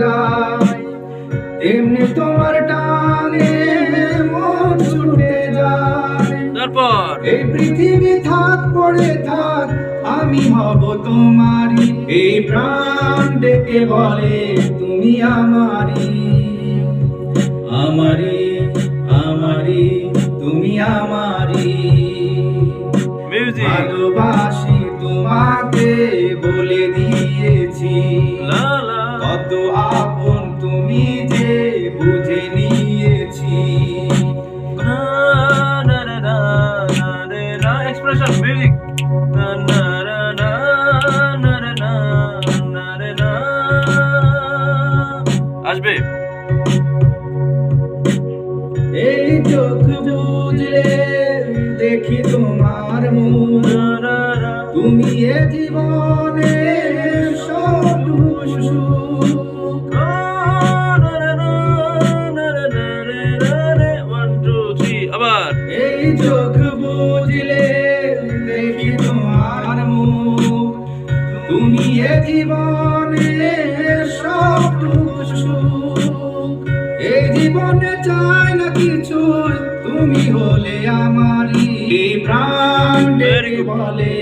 যায় তেমনি তোমার টানে মন ছুটে যায়। তারপর? এই পৃথিবী থাক পড়ে থাক আমি হব তোমারই। এই প্রাণ ডেকে বলে তুমি আমারই আমারই আমারই তুমি আমারই। ভালোবাসি তোমাকে। কত আপন তুমি যে বুঝে নিয়েছি এক্সপ্রেশন মিউজিক না না আসবে এই চোখ বুঝলে দেখি তোমার মুখ না না না তুমি এ জীবনে সব চোখ বুঝলে দেখি তোমার তুমি এ জীবনে সব সুখ এই জীবনে চাই না কিছু, তুমি হলে আমারই। প্রাণ বলে